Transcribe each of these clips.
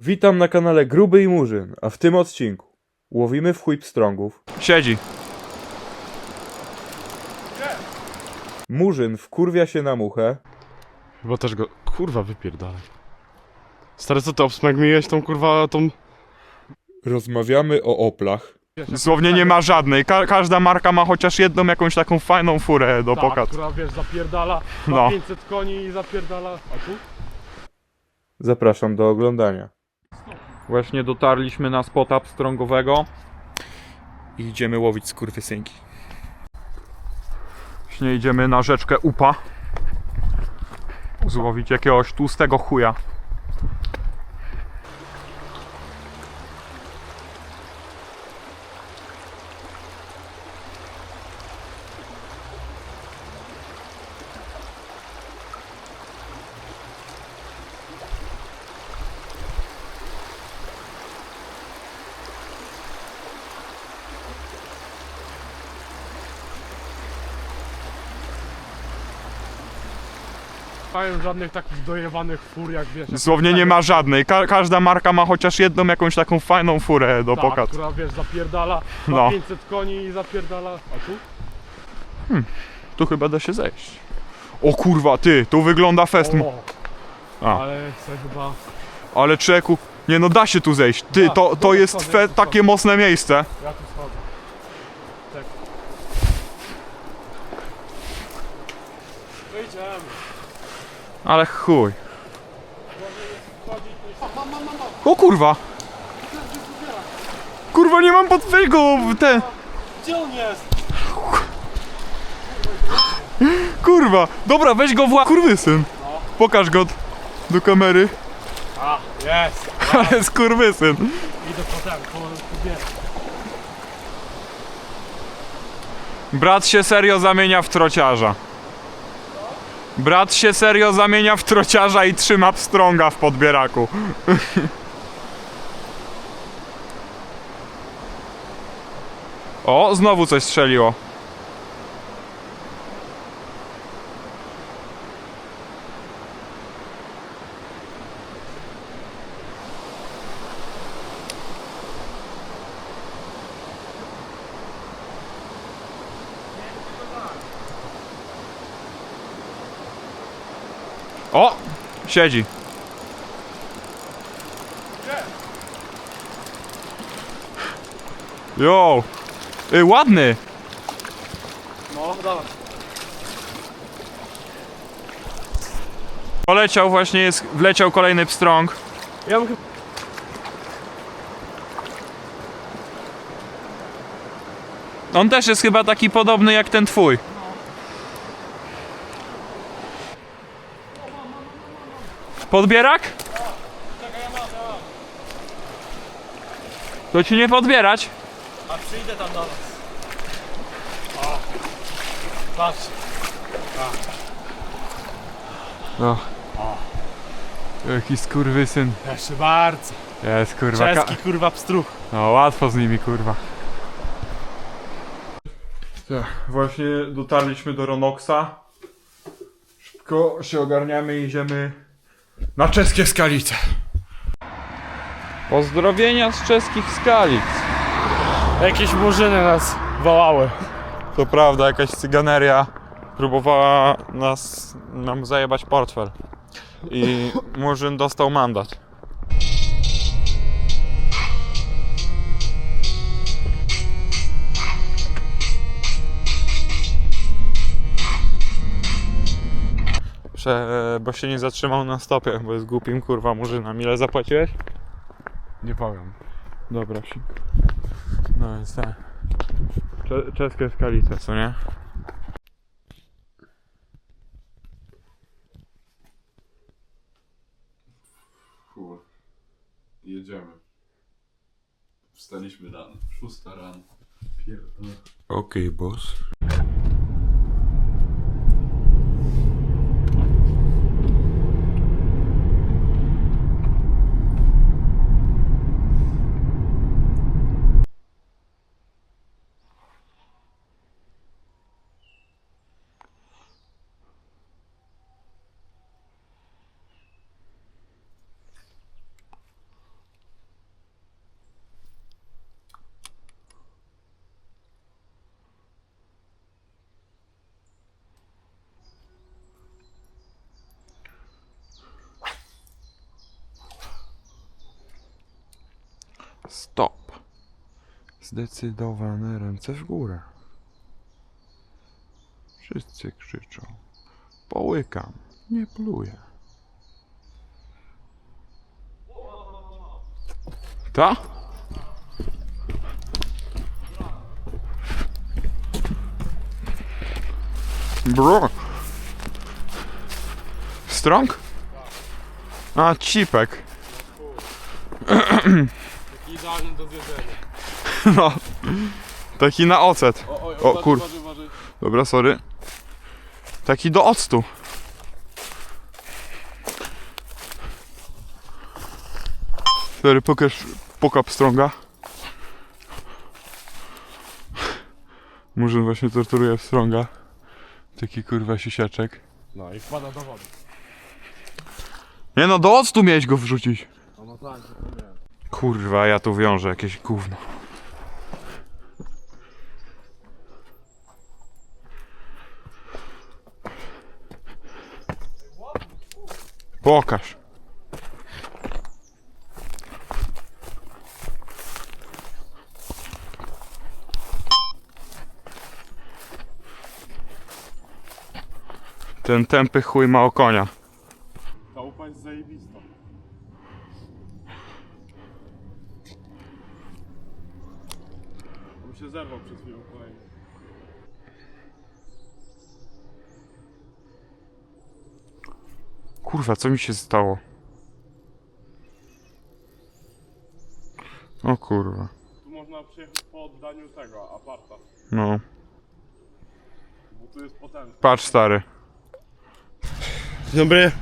Witam na kanale Gruby i Murzyn, a w tym odcinku łowimy w chuj pstrągów. Siedzi. Murzyn wkurwia się na muchę, Chyba też go... Kurwa, wypierdalaj. Stary, co ty obsmagmiłeś tą kurwa, tą... rozmawiamy o oplach, Dosłownie nie ma żadnej. Ka każda marka ma chociaż jedną jakąś taką fajną furę do Ta, pokaz. która wiesz, zapierdala, ma No. 500 koni i zapierdala... A tu? zapraszam do oglądania. Właśnie dotarliśmy na spota pstrągowego i idziemy łowić skurwysynki. Właśnie idziemy na rzeczkę Upa. Złowić jakiegoś tłustego chuja. Mają żadnych takich dojebanych fur, jak wiesz... Dosłownie nie ma żadnej. Ka każda marka ma chociaż jedną jakąś taką fajną furę do Ta, pokaz. która wiesz, zapierdala, ma No. 500 koni i zapierdala... A tu? Tu chyba da się zejść. O kurwa, ty, tu wygląda fest. O, A. ale chcę chyba... Ale czeku, nie no da się tu zejść. Ty, Da, to, no to to jest wchodzę, fe, to takie mocne miejsce. Ja tu schodzę. Tak. Wyjdziemy. Ale chuj. O kurwa. Kurwa, nie mam pod tego, te, Gdzie on jest? kurwa. Dobra, weź go w ła... Kurwysyn. Pokaż go do kamery. A, jest! Ale skurwysyn. Idę potem, po. Brat się serio zamienia w trociarza. Brat się serio zamienia w trociarza i trzyma pstrąga w podbieraku. O, znowu coś strzeliło. O! Siedzi. Jo! Y, ładny! No, dawaj. Poleciał właśnie, jest, wleciał kolejny pstrąg. Ja bym. On też jest chyba taki podobny jak ten twój. Podbierak? To ci nie podbierać? A przyjdę tam do was. O. Patrz. No. Jaki skurwysyn. Proszę bardzo. Jest kurwa. Czeski kurwa pstruch. No łatwo z nimi kurwa. Tak, właśnie dotarliśmy do Ronoxa. Szybko się ogarniamy i idziemy na czeskie skalice. Pozdrowienia z czeskich skalic. Jakieś murzyny nas wołały. To prawda, jakaś cyganeria próbowała nas, nam zajebać portfel. I Murzyn dostał mandat. Prze, bo się nie zatrzymał na stopie, bo jest głupim kurwa Murzynem. Ile zapłaciłeś? Nie powiem. Dobra, psi. No jest tak. Cze- czeskie skalice, co nie? Chuj. Jedziemy. Wstaliśmy rano. Szósta rano. Pierdolę. Okej, boss. Stop. Zdecydowane ręce w górę. Wszyscy krzyczą. Połykam, nie pluję. Ta? Bro. Strong? A, cipek. Idealny do zjedzenia. No. Taki na ocet. O, oj, O, kur-. Dobra, sorry. Taki do octu. Sorry, pokaż pokap stronga. Murzyn właśnie torturuje stronga. Taki kurwa sisiaczek. No i wpada do wody. Nie no, do octu miałeś go wrzucić. No, no tak, zapomniałem. Kurwa, ja tu wiążę jakieś gówno. Pokaż. Ten tępy chuj ma o konia. Ta upa jest zajebista. On się zerwał przed chwilą kolejny. Kurwa, co mi się stało? O kurwa. Tu można przyjechać po oddaniu tego aparta, No. bo tu jest potężny. Patrz stary. Dzień dobry.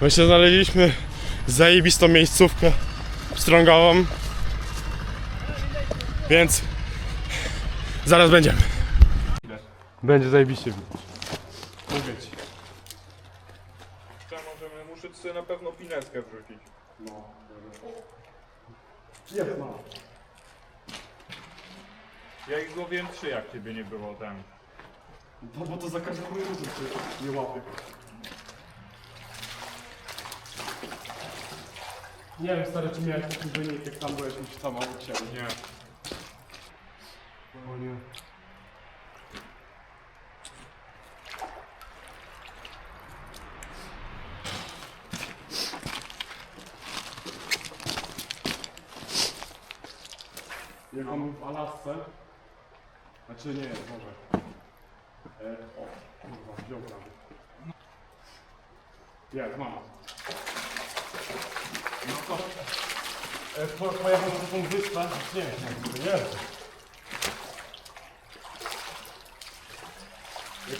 Właśnie znaleźliśmy zajebistą miejscówkę strągową. Więc zaraz będziemy. Będzie zajebiście widać. Mówię ci. możemy, muszę sobie na pewno pineskę wrzucić. Jest no. Ja ich złowiłem trzy, jak ciebie nie było tam. No bo to za każdym razem nie łapie. Nie wiem stary, czy miałeś taki wynik, jak tam byłeś już tam obok siebie. Nie. Nie. Jak on był w Alasce, znaczy nie, może. E, o, kurwa, wziął prawie. Jest, mam. No to, e, po, pojechał na taką wyspę, nie wiem, jak to jest.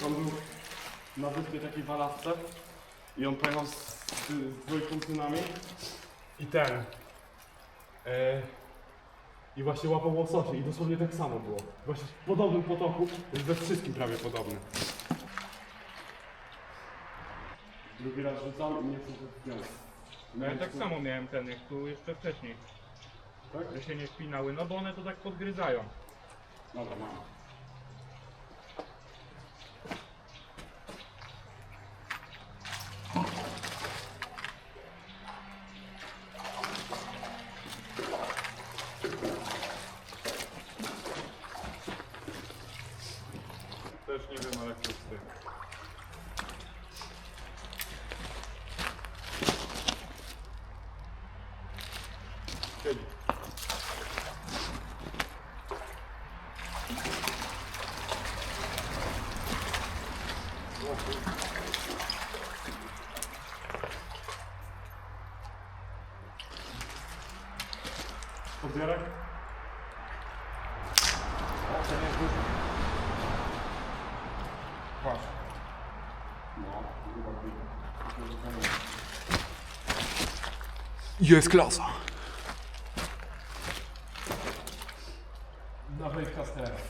Jak on był na wyspie takiej w Alasce i on pojechał z, z, z dwójką synami i ten e, i właśnie łapał łososie i dosłownie tak samo było. Właśnie w podobnym potoku, jest we wszystkim prawie podobny. Drugi raz rzucam i nie chcę go wziąć. No ja tak samo miałem ten, jak tu jeszcze wcześniej, Tak? że się nie wpinały, no bo one to tak podgryzają. Dobra, mam. Też nie wiem, ale pusty. Siedzi. Podbierak? Patrz. No, chyba Jest klasa. Dawaj kastera.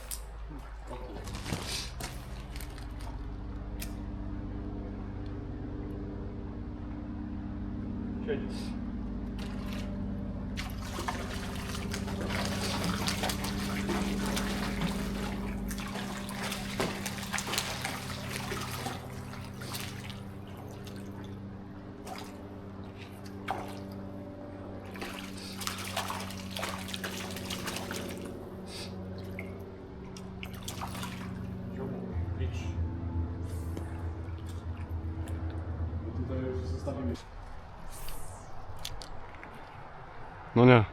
No nie.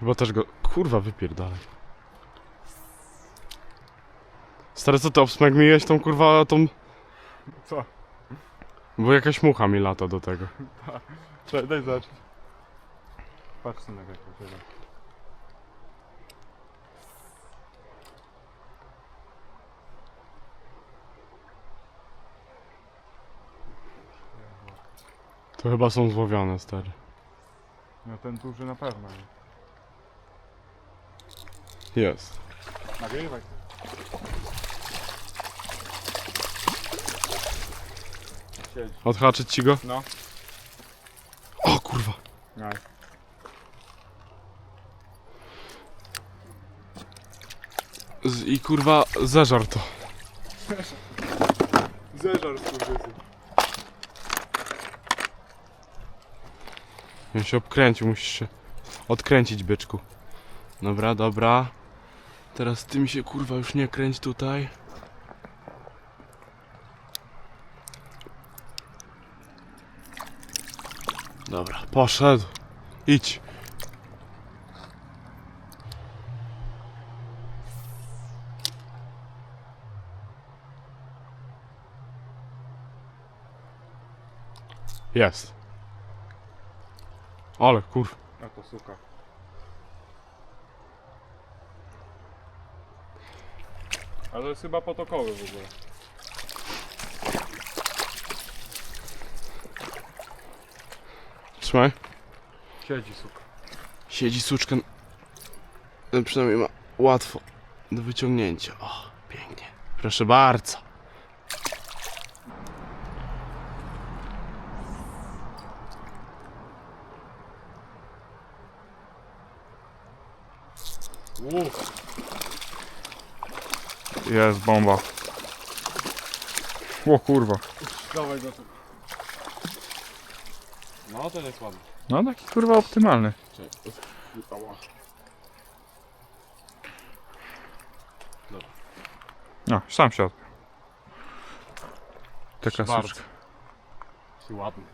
Chyba też go... Kurwa, wypierdalaj. Stary, co ty obsmegmiłeś tą kurwa, tą... Co? Bo jakaś mucha mi lata do tego. Daj, daj zacząć. Patrz synek jak to chyba są złowione, stary. No ten duży na pewno. Jest. Nagrywaj. Odhaczyć ci go? No. O kurwa. Aj. Z, I kurwa, zeżar to. Zeżar skurwysy. Ja się obkręcił, musisz się odkręcić, byczku. Dobra, dobra. Teraz ty mi się kurwa już nie kręć tutaj. Dobra, poszedł. Idź. Jest. Ale kurwa. A to suka. Ale to jest chyba potokowy w ogóle. Trzymaj. Siedzi suka. Siedzi suczka. No, Przynajmniej ma łatwo do wyciągnięcia. O, pięknie. Proszę bardzo. Jest bomba. O kurwa. Dawaj go tu. No, to jest ładny. No taki kurwa optymalny. No, sam się odpiął. Taka Bardzo. suczka. Ładny.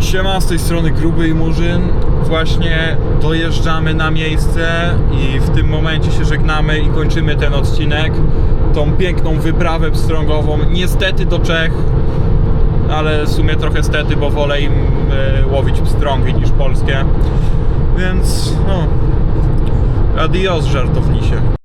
Siema, z tej strony Gruby i Murzyn. Właśnie dojeżdżamy na miejsce i w tym momencie się żegnamy i kończymy ten odcinek. Tą piękną wyprawę pstrągową. Niestety do Czech, ale w sumie trochę stety, bo wolę im e, łowić pstrągi niż polskie. Więc no, adios żartownisie.